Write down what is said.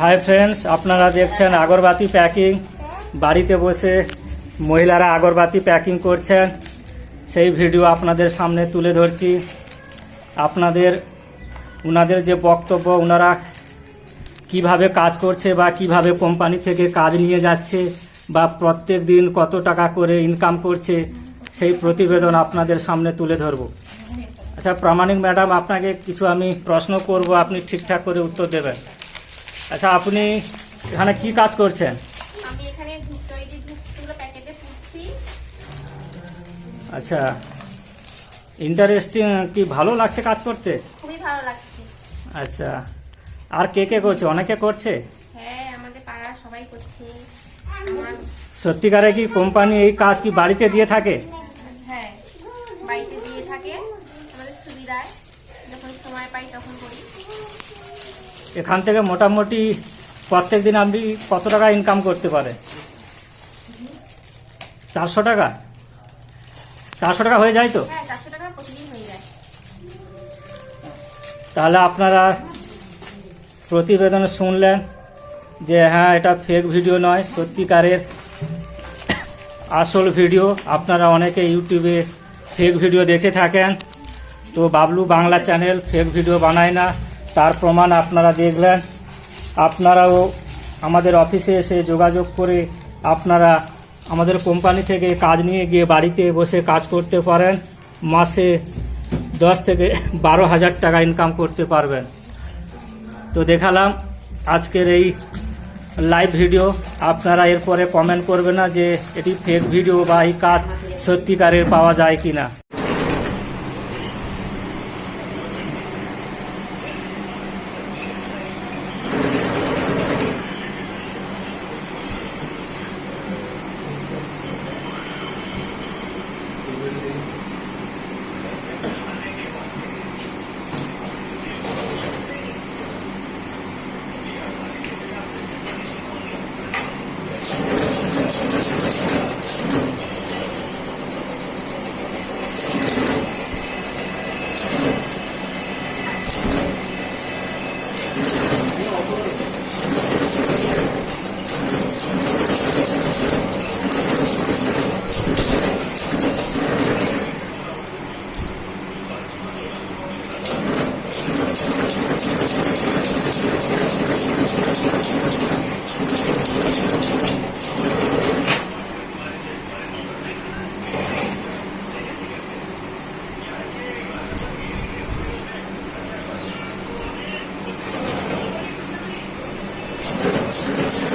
Hi friends আপনারা দেখছেন আগরবাতি packing বাড়িতে বসে মহিলারা আগরবাতি প্যাকিং করছেন। সেই ভিডিও আপনাদের সামনে তুলে ধরছি। আপনাদের ওনাদের যে বক্তব্য ওনারা কীভাবে কাজ করছে বা কীভাবে কোম্পানি থেকে কাজ নিয়ে যাচ্ছে বা প্রত্যেক দিন কত টাকা করে ইনকাম করছে, সেই প্রতিবেদন আপনাদের সামনে তুলে ধরব। আচ্ছা প্রামাণিক ম্যাডাম আপনাকে কিছু আমি প্রশ্ন করব, আপনি ঠিকঠাক করে উত্তর দেবেন। আচ্ছা আপনি এখানে কি কাজ করছেন? আমি এখানে ধূপ তৈরি ধূপগুলো প্যাকেটে পুড়ছি আচ্ছা ইন্টারেস্টিং কি ভালো লাগছে কাজ করতে? খুবই ভালো লাগছে। আচ্ছা আর কে কে করছে? অনেকে করছে? হ্যাঁ আমাদের পাড়ার সবাই করছে। সত্যিকারে কি কোম্পানি এই কাজ কি বাড়িতে দিয়ে থাকে? হ্যাঁ বাড়িতে দিয়ে থাকে। আমাদের সুবিধায়। যখন সময় পাই তখন করি। এখান থেকে মোটামুটি প্রত্যেক দিন আপনি কত টাকা ইনকাম করতে পারে চারশো টাকা? চারশো টাকা হয়ে যায় তো? হ্যাঁ তাহলে আপনারা প্রতিবেদনে শুনলেন যে হ্যাঁ এটা ফেক ভিডিও নয় সত্যিকারের আসল ভিডিও আপনারা অনেকে ইউটিউবে ফেক ভিডিও দেখে থাকেন। তো Bablu Bangla channel fake video বানায় না, তার প্রমাণ আপনারা দেখলেন। আপনারাও আমাদের অফিসে এসে যোগাযোগ করে আপনারা আমাদের কোম্পানি থেকে কাজ নিয়ে গিয়ে বাড়িতে বসে কাজ করতে পারেন। মাসে দশ থেকে বারো হাজার টাকা ইনকাম করতে পারবেন। তো দেখালাম আজকের এই লাইভ ভিডিও আপনারা এরপরে কমেন্ট করবে না যে এটি ফেক ভিডিও বা এই কাজ সত্যিকারের পাওয়া যায় কি না